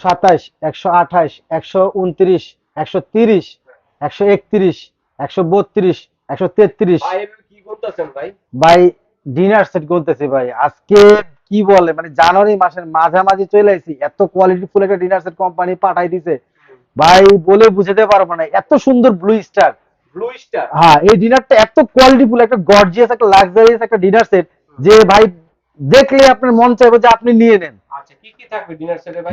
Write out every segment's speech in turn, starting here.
সাতাশ একশো আঠাশ একশো উনত্রিশ একশো তিরিশ একশো একত্রিশ একশো বত্রিশ একশো তেত্রিশ। ভাই ডিনার সেট বলতেছি ভাই? আজকে কি বলে মানে জানুয়ারি মাসের মাঝামাঝি চলে আসি এত কোয়ালিটি ফুল একটা ডিনার সেট কোম্পানি পাঠাই দিছে। ভাই বলে বুঝাতে পারব না এত সুন্দর ব্লু স্টার ব্লু স্টার হ্যাঁ এই ডিনারটা এত কোয়ালিটি ফুল একটা গর্জিয়াস একটা লাক্সারিয়াস একটা ডিনার সেট যে ভাই দেখলে আপনার মন চাইবে যে আপনি নিয়ে নেন।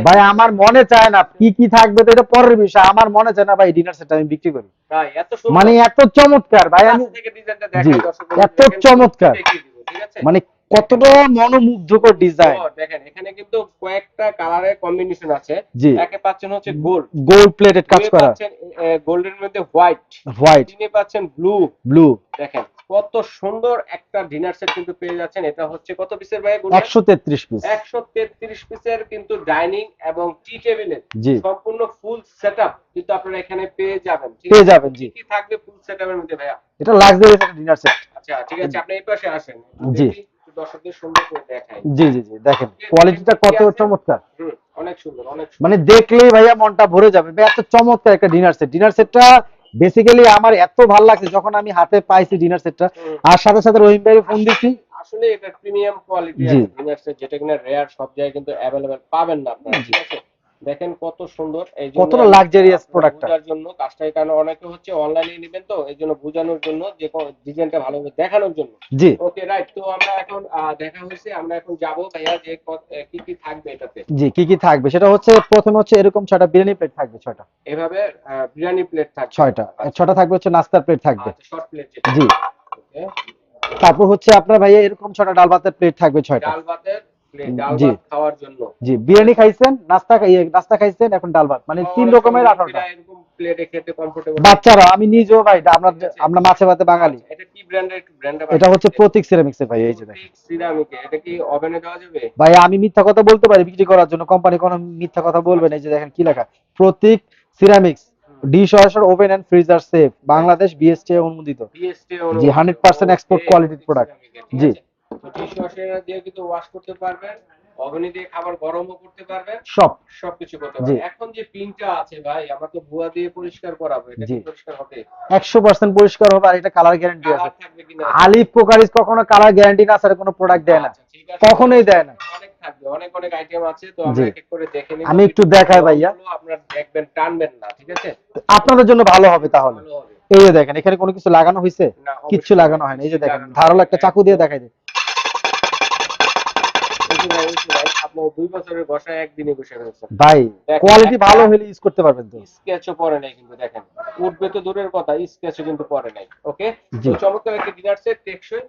ভাই? আমার মনে চায় না কি কি থাকবে তো এটা পরের বিষয়। আমার মনে চায় না ভাই ডিনার সেট আমি বিক্রি করি। মানে এত চমৎকার ভাই আমি এত চমৎকার। মানে কতটা মনোমুগ্ধকর ডিজাইন দেখেন এখানে কিন্তু কয়েকটা কালারের কম্বিনেশন আছে। একে পাচ্ছেন হচ্ছে গোল্ড গোল্ড প্লেটেড কাজ করা। গোল্ডের মধ্যে হোয়াইট হোয়াইট তিনি পাচ্ছেন ব্লু ব্লু দেখেন কত সুন্দর একটা ডিনার সেট কিন্তু পেয়ে যাচ্ছেন। এটা হচ্ছে কত পিসের ভাই বললেন? একশো তেত্রিশ পিস একশো তেত্রিশ পিসের কিন্তু ডাইনিং এবং টি টেবিলের সম্পূর্ণ ফুল সেটআপ কিন্তু আপনারা এখানে পেয়ে যাবেন পেয়ে যাবেন জি। কি থাকবে ফুল সেটআপের মধ্যে ভাইয়া? এটা লাক্সারিয়াস একটা ডিনার সেট আচ্ছা ঠিক আছে আপনি এই পাশে আসেন। জি। দর্শকদের সুন্দর করে দেখাই। জি জি জি দেখেন কোয়ালিটিটা কত চমৎকার। অনেক সুন্দর অনেক মানে দেখলেই ভাইয়া মনটা ভরে যাবে। এত চমৎকার একটা ডিনার সেট ডিনার সেটটা বেসিক্যালি আমার এত ভালো লাগছে যখন আমি হাতে পাইছি ডিনার সেটটা। আর সাথে সাথে রহিম ভাই ফোন দিছি। আসলে এটা প্রিমিয়াম কোয়ালিটি ডিনার সেট যেটা কিনা রেয়ার সব জায়গায় কিন্তু অ্যাভেলেবেল পাবেন না আপনারা ঠিক আছে? দেখেন কত সুন্দর এই জন্য কতটা টা। বোঝার জন্য কাজটা এই কারণে অনেকে হচ্ছে অনলাইনে নেবেন তো এই জন্য বোঝানোর জন্য যে ডিজাইনটা ভালোভাবে দেখানোর জন্য। জি। ওকে রাইট তো আমরা এখন দেখা হয়েছে আমরা এখন যাব ভাইয়া যে কি কি থাকবে এটাতে। জি কি কি থাকবে? সেটা হচ্ছে প্রথমে হচ্ছে এরকম ছটা বিরিয়ানি প্লেট থাকবে ছটা এভাবে বিরিয়ানি প্লেট থাকবে। ছয়টা। ছটা থাকবে হচ্ছে নাস্তার প্লেট থাকবে। শর্ট প্লেট জি। তারপর হচ্ছে আপনার ভাইয়া এরকম ছটা ডাল ভাতের প্লেট থাকবে ছয়টা। ডাল ভাতের প্লেট ডাল ভাত খাওয়ার জন্য। জি বিরিয়ানি খাইছেন নাস্তা নাস্তা খাইছেন এখন ডাল ভাত মানে তিন রকমের আঠারোটা। এরকম প্লেটে খেতে কমফোর্টেবল বাচ্চারা আমি নিজেও ভাই আমরা আমরা মাছে ভাতে বাঙালি। এটা কি ব্র্যান্ডের একটু এটা হচ্ছে প্রতীক সিরামিক্স ভাই এই যে দেখেন। সিরামিকে এটা কি ওভেনে দেওয়া যাবে? ভাই আমি মিথ্যা কথা বলতে পারি বিক্রি করার জন্য কোম্পানি কোনো মিথ্যা কথা বলবে না এই যে দেখেন কি লেখা। Pratik ceramics dish washer oven and freezer safe Bangladesh BST অনুমোদিত। জি, 100% export quality product জি। তো ওয়াশার দিয়ে কিন্তু ওয়াশ করতে পারবেন ওভেনে দিয়ে খাবার গরমও করতে পারবেন সব। সবকিছু করতে পারবেন। এখন যে পিনটা আছে ভাই আমরা তো ভুয়া দিয়ে পরিষ্কার করাবো এটা কি পরিষ্কার হবে? একশো পার্সেন্ট পরিষ্কার হবে আর এটা কালার গ্যারান্টি আছে। আলিফ কোকারিজ কখনো কালার গ্যারান্টি না স্যার কোনো প্রোডাক্ট দেয় না। আচ্ছা। কখনোই দেয় না। অনেক থাকবে অনেক অনেক আইটেম আছে তো আমরা এক এক করে দেখে নিব। আমি একটু দেখাই ভাইয়া। আপনারা দেখবেন টানবেন না ঠিক আছে? আপনাদের জন্য ভালো হবে তাহলে। এই যে দেখেন এখানে কোনো কিছু লাগানো হয়েছে না কিচ্ছু লাগানো হয়নি এই যে দেখেন ধারালো একটা চাকু দিয়ে দেখাই দিই আপনার দুই বছরের বসায় একদিনে বসে রয়েছে ভাই কোয়ালিটি ভালো হলে ইউজ করতে পারবেন তো। স্কেচও পরে নাই কিন্তু দেখেন। উঠবে তো দূরের কথা স্কেচও কিন্তু পরে নাই ওকে তো চমৎকার একটা ডিনার সেট টেকসই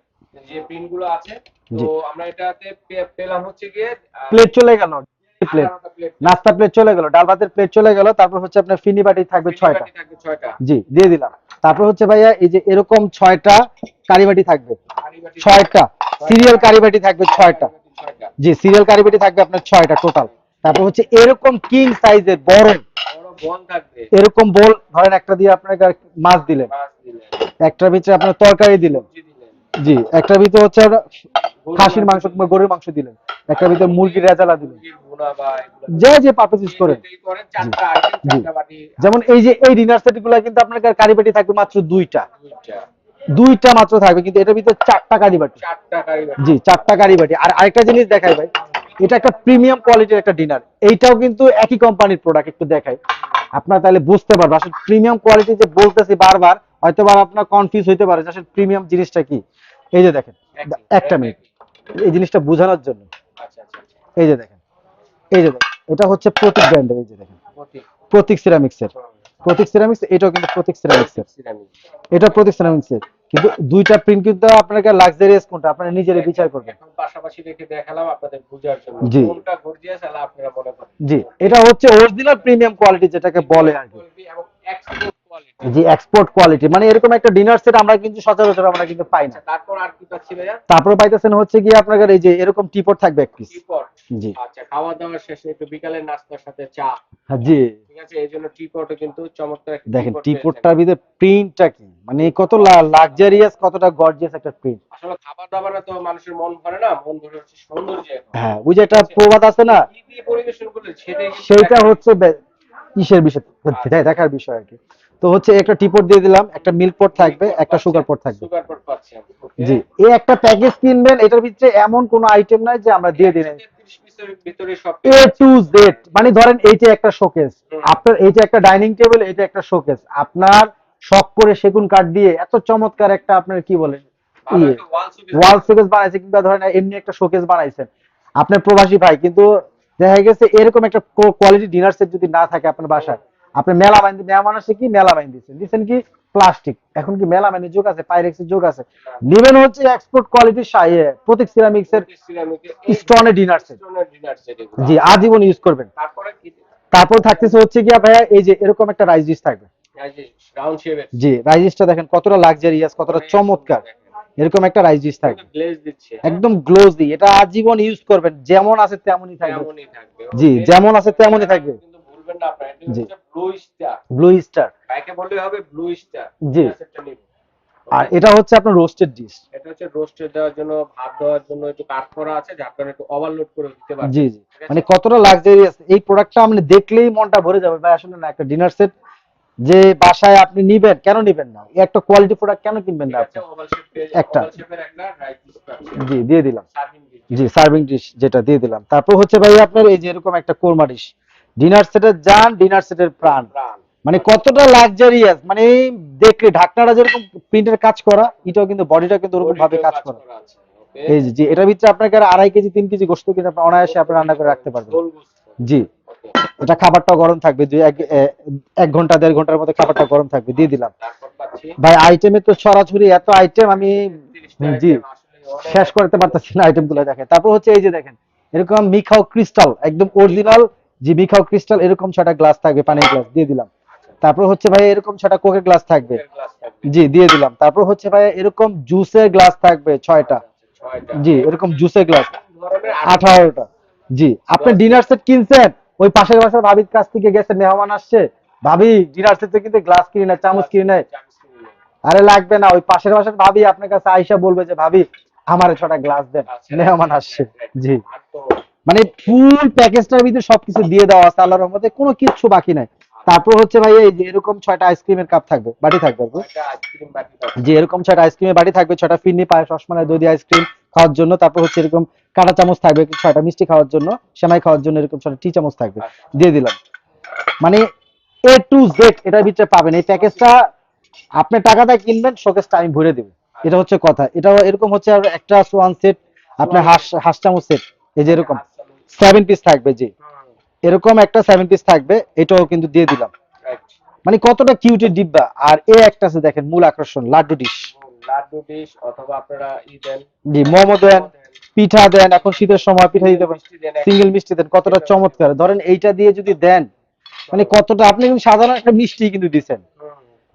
যে পিনগুলো আছে তো আমরা এটাতে পেলাম হচ্ছে গিয়ে প্লেট চলে গেল প্লেট নাস্তা প্লেট চলে গেল ডাল ভাতের প্লেট চলে গেল তারপর হচ্ছে আপনার ফিনি বাটি থাকবে ছয়টা। জি দিয়ে দিলাম। তারপর হচ্ছে ভাইয়া এই যে এরকম ছয়টা কারিবাটি থাকবে। ছয়টা। সিরিয়াল কারিবাটি থাকবে ছয়টা। জি সিরিয়াল কারিবাটি থাকবে আপনার ছয়টা টোটাল তারপর হচ্ছে এরকম কিং সাইজের বড় এরকম বোল ধরেন একটা দিয়ে আপনাকে মাছ দিলেন। মাছ দিলেন। একটার ভিতরে আপনার তরকারি দিলেন। জি একটার ভিতরে হচ্ছে খাসির মাংস কিংবা গরুর মাংস দিলেন। একটার ভিতরে মুরগির রেজালা দিলেন। যে যে পারপাস ইউজ করেন যেমন এই যে এই ডিনার সেটগুলো কিন্তু আপনার কারিবাটি থাকবে মাত্র দুইটা। দুইটা মাত্র থাকবে কিন্তু এটার ভিতরে চারটা কারিবাটি চারটা কারিবাটি জি চারটা কারিবাটি আর আরেকটা জিনিস দেখাই ভাই এটা একটা প্রিমিয়াম কোয়ালিটির একটা ডিনার এইটাও কিন্তু একই কোম্পানির প্রোডাক্ট একটু দেখাই। আপনার তাহলে বুঝতে পারবে আসলে প্রিমিয়াম কোয়ালিটি যে বলতেছি বারবার হয়তো বা আপনার কনফিউজ হইতে পারে যে আসলে প্রিমিয়াম জিনিসটা কি। এই যে দেখেন একটা মিনিট এই জিনিসটা বোঝানোর জন্য। আচ্ছা আচ্ছা আচ্ছা। এই যে দেখেন এই যে দেখেন এটা হচ্ছে প্রতীক ব্র্যান্ডের এই যে দেখেন। প্রতীক। সিরামিক্সের প্রতীক সিরামিক্স এটাও কিন্তু প্রতীক সিরামিক্সের সিরামিক এটা প্রতীক সিরামিক্সের কিন্তু দুইটা প্রিন্ট কিন্তু আপনাকে লাক্সারিয়াস কোনটা? আপনারা নিজেরা বিচার করবেন। এখন পাশাপাশি রেখে দেখালাম আপনাদের বোঝার জন্য। জি। কোনটা গর্জিয়াস আলা আপনারা মনে করেন জি এটা হচ্ছে অরিজিনাল প্রিমিয়াম কোয়ালিটি যেটাকে বলে আর কি। এবং জি এক্সপোর্ট কোয়ালিটি মানে এরকম একটা ডিনার সেট আমরা কিন্তু সচরাচর আমরা কিন্তু পাই না। আচ্ছা তারপর আর কি পাচ্ছি ভাইয়া? তারপরে পাইতেছেন হচ্ছে কি আপনাদের এই যে এরকম টিপট থাকবে এক পিস টিপট জি। আচ্ছা খাওয়া দাওয়ার শেষে একটু বিকালের নাস্তার সাথে চা। হ্যাঁ, জি। ঠিক আছে এই জন্য টিপটও কিন্তু চমৎকার একটা দেখেন টিপটটার ভিতরে প্রিন্টটা কি? মানে কত লাক্সারিয়াস কতটা গর্জিয়াস একটা প্রিন্ট আসলে খাবার দাবারে তো মানুষের মন ভরে না মন ভরে হচ্ছে সৌন্দর্য হ্যাঁ ওই যে একটা প্রবাদ আছে না? পরিবেশন করলে দেখা- হচ্ছে ইসের বিষয় দেখার বিষয় আর কি। তো হচ্ছে একটা টিপট দিয়ে দিলাম একটা মিল্ক পট থাকবে একটা সুগার পট থাকবে। সুগার পট পাচ্ছেন জি এই একটা প্যাকেজ কিনবেন এটার ভিতরে এমন কোনো আইটেম নাই যে আমরা দিয়ে দিই নাই। 133 পিসের ভিতরে সব এ টু জেড মানে ধরেন এইটা একটা শোকেস আপনার এইটা একটা ডাইনিং টেবিল এইটা একটা শোকেস আপনার শখ করে সেগুন কাঠ দিয়ে এত চমৎকার একটা আপনার কি বলেন ওয়াল শোকেস বানাইছে কিংবা ধরেন এমনি একটা শোকেস বানাইছেন। আপনার প্রবাসী ভাই কিন্তু দেখা গেছে এরকম একটা কোয়ালিটি ডিনার সেট যদি না থাকে আপনার বাসায় আপনি মেলা বাইন মেহমান আসে কি মেলা বাইন দিচ্ছেন দিচ্ছেন কি প্লাস্টিক। এখন কি মেলা বাইনের যোগ আছে? পাইরেক্সের যোগ আছে। নিবেন হচ্ছে এক্সপোর্ট কোয়ালিটির প্রতীক সিরামিক্স এর এই স্টোনে ডিনার সেট স্টোনের ডিনার সেট জি আজীবন ইউজ করবেন। তারপর থাকতেছে হচ্ছে গিয়া ভাইয়া এই যে এরকম একটা রাইস ডিশ থাকবে। জি রাইস ডিশটা দেখেন কতটা লাক্সারিয়াস কতটা চমৎকার। এরকম একটা রাইস ডিশ থাকবে। একদম গ্লোজি এটা আজীবন ইউজ করবেন। যেমন আছে তেমনই থাকবে। জি, যেমন আছে তেমনই থাকবে। না আপনারা এটা হচ্ছে ব্লু স্টার ব্লু স্টার হবে ব্লু স্টার জি। আর এটা হচ্ছে আপনার রোস্টেড ডিশ এটা হচ্ছে রোস্টে দেওয়ার জন্য ভাত দেওয়ার জন্য একটু কাট করা আছে যার কারণে একটু ওভারলোড করে দিতে পারবেন। জি জি। মানে কতটা লাক্সারিয়াস এই প্রোডাক্টটা আপনি দেখলেই মনটা ভরে যাবে। ভাই আসলে না একটা ডিনার সেট যে বাসায় আপনি নিবেন কেন নিবেন না? একটা কোয়ালিটি প্রোডাক্ট কেন কিনবেন না আপনি? একটা। জি দিয়ে দিলাম। জি সার্ভিং ডিশ যেটা দিয়ে দিলাম। তারপর হচ্ছে ভাই আপনার এই যে এরকম একটা কোরমা ডিশ ডিনার সেটের যান ডিনার সেটের প্রাণ। মানে কতটা লাক্সারিয়াস মানে দেখলে ঢাকনাটা যেরকম প্রিন্টের কাজ করা এটাও কিন্তু বডিটা কিন্তু ওরকম ভাবে কাজ করা। এই জি এটার ভিতরে আপনাকে আড়াই কেজি তিন কেজি গোস্ত কিন্তু আপনি অনায়াসে আপনি রান্না করে রাখতে পারবেন। জি। এটা খাবারটাও গরম থাকবে দুই এক ঘণ্টা দেড় ঘণ্টার মধ্যে খাবারটা গরম থাকবে দিয়ে দিলাম। ভাই আইটেমে তো সরাসরি এত আইটেম আমি জি শেষ করতে পারতেছি না আইটেমগুলো দেখেন। তারপর হচ্ছে এই যে দেখেন এরকম মিখাও ক্রিস্টাল একদম অরিজিনাল যে মিখাও ক্রিস্টাল এরকম ছটা গ্লাস থাকবে পানির গ্লাস দিয়ে দিলাম। তারপর হচ্ছে ভাই এরকম ছটা কোকের গ্লাস থাকবে। জি দিয়ে দিলাম। তারপর হচ্ছে ভাই এরকম জুসের গ্লাস থাকবে ছয়টা। জি এরকম জুসের গ্লাস। আঠারোটা। জি আপনি ডিনার সেট কিনছেন? ওই পাশের বাসার ভাবির কাছ থেকে গেছে মেহমান আসছে। ভাবি ডিনার সেট কিন্তু গ্লাস কিনে নেয় চামচ কিনে নেয় আরে লাগবে না ওই পাশের বাসার ভাবি আপনার কাছে আইসা বলবে যে ভাবি আমার ছটা গ্লাস দেন আচ্ছা। মেহমান আসছে। জি। মানে ফুল প্যাকেজটার ভিতরে সবকিছু দিয়ে দেওয়া আছে আল্লাহর রহমতে কোনো কিচ্ছু বাকি নাই। তারপর হচ্ছে ভাই এই যে এরকম ছয়টা আইসক্রিমের কাপ থাকবে বাটি থাকবে যে এরকম ছয়টা আইসক্রিমের বাটি থাকবে ছয়টা ফিরনি পায়েস রসমালাই দই আইসক্রিম খাওয়ার জন্য। তারপর হচ্ছে এরকম কাঁটা চামচ থাকবে ছয়টা মিষ্টি খাওয়ার জন্য সেমাই খাওয়ার জন্য এরকম ছয়টা টি চামচ থাকবে। দিয়ে দিলাম। মানে এ টু জেড এটার ভিতরে পাবেন। এই প্যাকেজটা আপনি টাকাটা কিনবেন শোকেসটা আমি ভরে দেবো। এটা হচ্ছে কথা। এটা এরকম হচ্ছে আর একটা সোয়ান সেট আপনার হাঁস হাঁস চামচ সেট এই যে এরকম। সেভেন পিস থাকবে জি। এরকম একটা সেভেন পিস থাকবে এটাও কিন্তু দিয়ে দিলাম। মানে কতটা কিউটের ডিব্বা। আর এ একটা আছে দেখেন মূল আকর্ষণ লাড্ডু ডিশ লাড্ডু ডিশ অথবা আপনারা ই দেন। জি মোমো দেন পিঠা দেন এখন শীতের সময় পিঠা দিতে পারেন। সিঙ্গেল মিষ্টি দেন কতটা চমৎকার। ধরেন এইটা দিয়ে যদি দেন মানে কতটা আপনি কিন্তু সাধারণ একটা মিষ্টি কিন্তু দিচ্ছেন।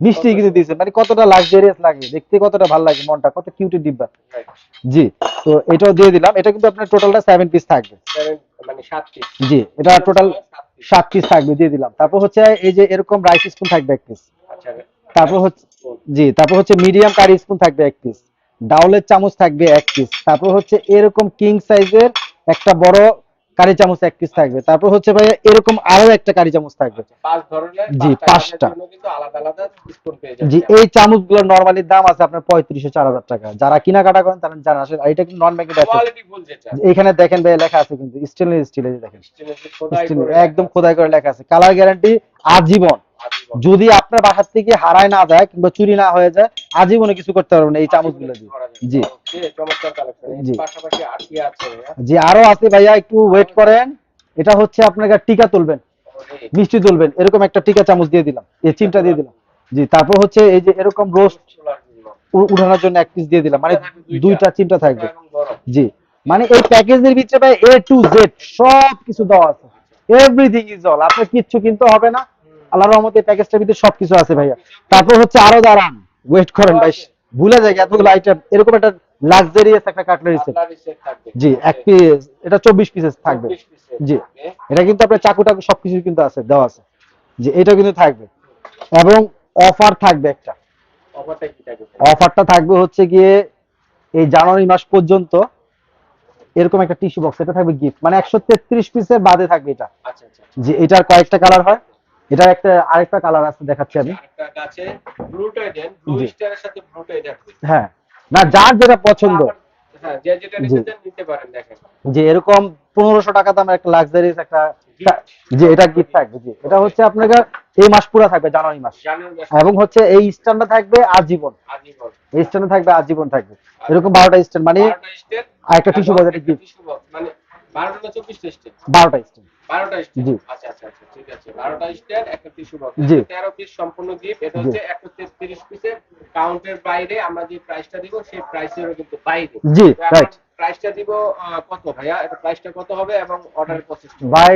মিষ্টি কিন্তু দিচ্ছেন মানে কতটা লাক্সারিয়াস লাগে দেখতে কতটা ভালো লাগে মনটা কত কিউটের ডিব্বা। জি তো এটাও দিয়ে দিলাম। এটা কিন্তু আপনার টোটালটা সেভেন পিস থাকবে। মানে সাত পিস জি এটা টোটাল সাত পিস পিস থাকবে দিয়ে দিলাম। তারপর হচ্ছে এই যে এরকম রাইস স্পুন থাকবে এক পিস আচ্ছা তারপর হচ্ছে জি তারপর হচ্ছে মিডিয়াম কারি স্পুন থাকবে এক পিস ডাউলের চামচ থাকবে এক পিস তারপর হচ্ছে এরকম কিং সাইজের একটা বড় কারি চামচ এক পিস থাকবে। তারপর হচ্ছে ভাই এরকম আরও একটা কারি চামচ থাকবে। আচ্ছা, জি, পাঁচটা। জি এই চামচগুলো নর্মালি দাম আছে আপনার পঁয়ত্রিশশো চার হাজার টাকা। যারা কিনা কাটা করেন তারা জানা আসলে এটা কিন্তু নন ম্যাগনেট আছে এখানে দেখেন ভাই লেখা আছে কিন্তু স্টেনলেস স্টিলের দেখেন। একদম খোদাই করে লেখা আছে। কালার গ্যারান্টি আজীবন। যদি আপনার বাসার থেকে হারায় না যায় কিংবা চুরি না হয়ে যায় আজীবনে কিছু করতে পারবেন এই চামচগুলো দিয়ে। করা জি। জি। পাশাপাশি আর কি আছে ভাইয়া? জি আরও আছে ভাইয়া একটু ওয়েট করেন। এটা হচ্ছে আপনাকে টিকা তুলবেন মিষ্টি তুলবেন এরকম একটা টিকা চামচ দিয়ে দিলাম। এই চিমটা দিয়ে দিলাম। জি তারপর হচ্ছে এই যে এরকম রোস্ট উঠানোর জন্য এক পিস দিয়ে দিলাম। মানে দুইটা। দুইটা চিমটা থাকবে। জি মানে এই প্যাকেজের ভিতরে ভাই এ টু জেড সব কিছু দেওয়া আছে। এভরিথিং ইজ অল আপনার কিচ্ছু কিনতে হবে না। আল্লাহর রহমতে প্যাকেজটার ভিতরে সবকিছু আছে ভাইয়া। তারপর হচ্ছে আরও দাঁড়ান ওয়েট করেন ভাই ভুলে যায় এতগুলো আইটেম এরকম একটা লাক্সারিয়াস একটা কাটলারি সেট। জি এক পিস এটা চব্বিশ পিসেস থাকবে। 24 জি। এটা কিন্তু আপনার চাকু টাকু সবকিছু কিন্তু আছে দেওয়া আছে। যে এটা কিন্তু থাকবে। এবং অফার থাকবে একটা। Offer-টা কি থাকবে? অফারটা থাকবে হচ্ছে গিয়ে এই জানুয়ারি মাস পর্যন্ত এরকম একটা টিস্যু বক্স এটা থাকবে গিফট মানে একশো তেত্রিশ পিসের বাদে থাকবে এটা। আচ্ছা, আচ্ছা। যে এটার কয়েকটা কালার হয়। এটার একটা আরেকটা কালার আছে দেখাচ্ছি আমি। দেন। সাথে হ্যাঁ না যার যেটা পছন্দ। হ্যাঁ, যে যেটা নিতে নিতে পারেন, দেখেন। যে এরকম পনেরোশো টাকা দামের একটা লাক্সারিস একটা যে এটা গিফট থাকবে জি। এটা হচ্ছে আপনার এই মাস পুরো থাকবে জানুয়ারি মাস। এবং হচ্ছে এই স্ট্যান্ডটা থাকবে আজীবন। এই স্ট্যান্ডে থাকবে আজীবন থাকবে। এরকম বারোটা স্ট্যান্ড মানে 12টা একটা টিস্যু বাজারে গিফট মানে 12টা না 24টা স্টেট? বারোটা স্ট্যান্ড 12টা স্টেট? আচ্ছা, আচ্ছা, আচ্ছা, ঠিক আছে। 12টা স্টেট, একটা tissue box। 13 পিস সম্পূর্ণ gift, এটা হচ্ছে 133 পিসের কাউন্টের বাইরে আমরা যে প্রাইসটা দিব সেই প্রাইসেরও কিন্তু বাইরে। জি তো রাইট প্রাইসটা দিব কত ভাইয়া? এটা প্রাইসটা কত হবে এবং প্রসেসটা ভাই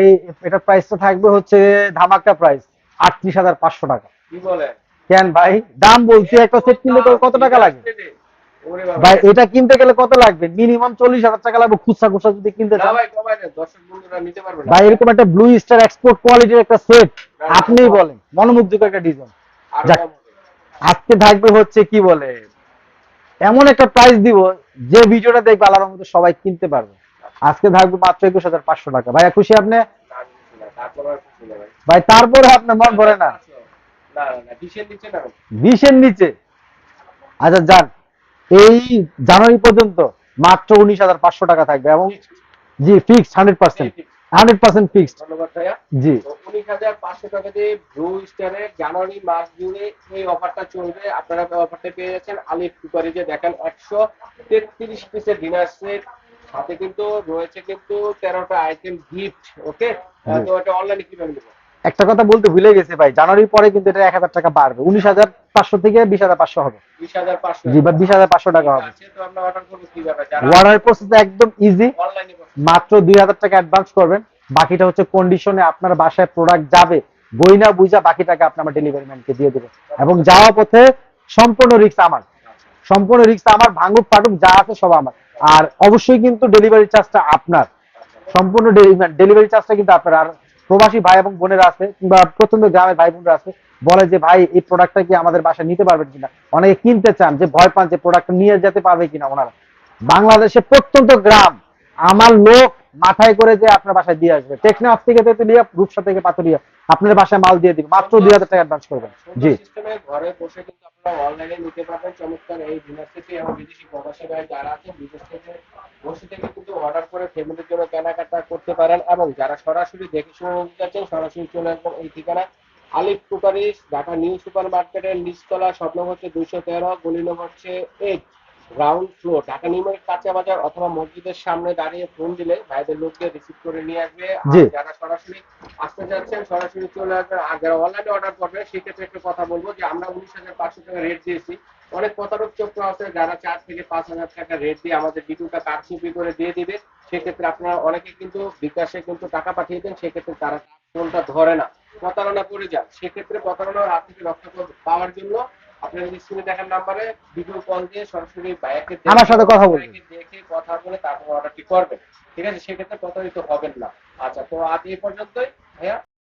প্রাইসটা থাকবে হচ্ছে ধামাকা প্রাইস আটত্রিশ হাজার পাঁচশো টাকা। কি বলে কেন ভাই? দাম বলছি একটা সেট কিনলে তো কত টাকা লাগে। ভাই এটা কিনতে গেলে কত লাগবে? মিনিমাম চল্লিশ হাজার টাকা লাগবে খুচরা খুচরা যদি কিনতে চান। ভাই কমাই দেন। দর্শক বন্ধুরা নিতে পারবে না। ভাই এরকম একটা ব্লু স্টার এক্সপোর্ট কোয়ালিটির একটা সেট আপনিই বলেন। মনোমুগ্ধকর একটা ডিজাইন। আজকে থাকবে হচ্ছে কি বলে? এমন একটা প্রাইস দিব যে ভিডিওটা দেখবে আল্লাহর মধ্যে সবাই কিনতে পারবে। আজকে থাকবে মাত্র একুশ হাজার পাঁচশো টাকা। ভাই খুশি আপনি? ভাই। তারপরে আপনার মন ভরে না। না না না বিশের নিচে না। বিশের নিচে। আচ্ছা যান। এই জানুয়ারি পর্যন্ত মাত্র উনিশ হাজার পাঁচশো টাকা থাকবে এবং জি fixed hundred percent hundred percent fixed ধন্যবাদ ভাইয়া। জি। উনিশ হাজার পাঁচশো টাকা দিয়ে ব্লু স্টারে জানুয়ারি মাস জুড়ে এই অফারটা চলবে। আপনারা অফারটা পেয়ে যাচ্ছেন। আলিফ কুকারিজে দেখেন একশো তেত্রিশ পিসের ডিনার সেট সাথে কিন্তু রয়েছে কিন্তু তেরোটা আইটেম গিফট ওকে তো এটা অনলাইনে কীভাবে নেব? একটা কথা বলতে ভুলে গেছে ভাই জানুয়ারির পরে কিন্তু এটা এক হাজার টাকা বাড়বে। উনিশ হাজার পাঁচশো থেকে বিশ হাজার পাঁচশো হবে। বিশ হাজার পাঁচশো। জি বা বিশ হাজার পাঁচশো টাকা হবে। আমরা অর্ডার প্রসেস একদম ইজি মাত্র দুই হাজার টাকা অ্যাডভান্স করবেন। বাকিটা হচ্ছে কন্ডিশনে আপনার বাসায় প্রোডাক্ট যাবে। বইনা বুঝা বাকি টাকা আপনার ডেলিভারি ম্যানকে দিয়ে দেবেন। এবং যাওয়া পথে সম্পূর্ণ রিক্স আমার। সম্পূর্ণ রিক্স আমার ভাঙুক ফাটুক যা আছে সব আমার। আর অবশ্যই কিন্তু ডেলিভারি চার্জটা আপনার। সম্পূর্ণ ডেলিভারি চার্জটা কিন্তু আপনার। আর প্রবাসী ভাই এবং বোনেরা আছে কিংবা প্রত্যন্ত গ্রামের ভাই বোনরা আছে বলে যে ভাই এই প্রোডাক্টটা কি আমাদের বাসায় নিতে পারবেন কিনা? অনেকে কিনতে চান যে ভয় পান যে প্রোডাক্ট নিয়ে যেতে পারবে কিনা ওনারা। বাংলাদেশে প্রত্যন্ত গ্রাম আমার লোক মাথায় করে যে আপনার বাসায় দিয়ে আসবে। টেকনাফ থেকে তেতুলিয়া রূপসা থেকে পাতুলিয়া আপনার বাসায় মাল দিয়ে দিবে মাত্র দুই হাজার টাকা অ্যাডভান্স করবেন। জি। ঘরে বসে কিন্তু আপনারা অনলাইনে নিতে পারবেন। চমৎকার এই ডিনার সেটে এবং বিদেশি প্রবাসী ভাই যারা আছেন বিদেশ থেকে বসে থেকে কিন্তু অর্ডার করে ফ্যামিলির জন্য কেনাকাটা করতে পারেন এবং যারা সরাসরি দেখে শুনে নিতে চাচ্ছেন সরাসরি চলে আসবেন এই ঠিকানা। আলিফ কুকারিস ঢাকা নিউ সুপার মার্কেটের নিচতলা স্বপ্ন হচ্ছে দুইশো তেরো গলি নম্বর হচ্ছে eight ground floor Dhaka new market কাঁচা বাজার অথবা মসজিদের সামনে দাঁড়িয়ে ফোন দিলে ভাইদের লোককে রিসিভ করে নিয়ে আসবে। আর যারা সরাসরি আসতে চাচ্ছেন সরাসরি চলে আসবেন। আর যারা অনলাইনে অর্ডার করবে সেক্ষেত্রে একটা কথা বলব যে আমরা উনিশ হাজার পাঁচশো টাকা রেট দিয়েছি। অনেক প্রতারক চক্র আছে যারা চার থেকে পাঁচ হাজার টাকা রেট দিয়ে আমাদের বিটুটা কারচুপি করে দিয়ে দিবে। সেক্ষেত্রে আপনারা অনেকে কিন্তু বিকাশে কিন্তু টাকা পাঠিয়ে দেন সেক্ষেত্রে তারা ফোনটা ধরে না। প্রতারণা করে যান। সেক্ষেত্রে প্রতারণার হাত থেকে রক্ষা পাওয়ার জন্য আপনারা স্ক্রিনে দেখার নাম্বারে ভিডিও কল দিয়ে সরাসরি ভাইয়াকে আমার সাথে কথা। দেখে কথা বলে তারপর অর্ডারটি করবেন। ঠিক আছে? সেক্ষেত্রে প্রতারিত হবেন না। আচ্ছা তো আজ এই পর্যন্তই। ভাইয়া?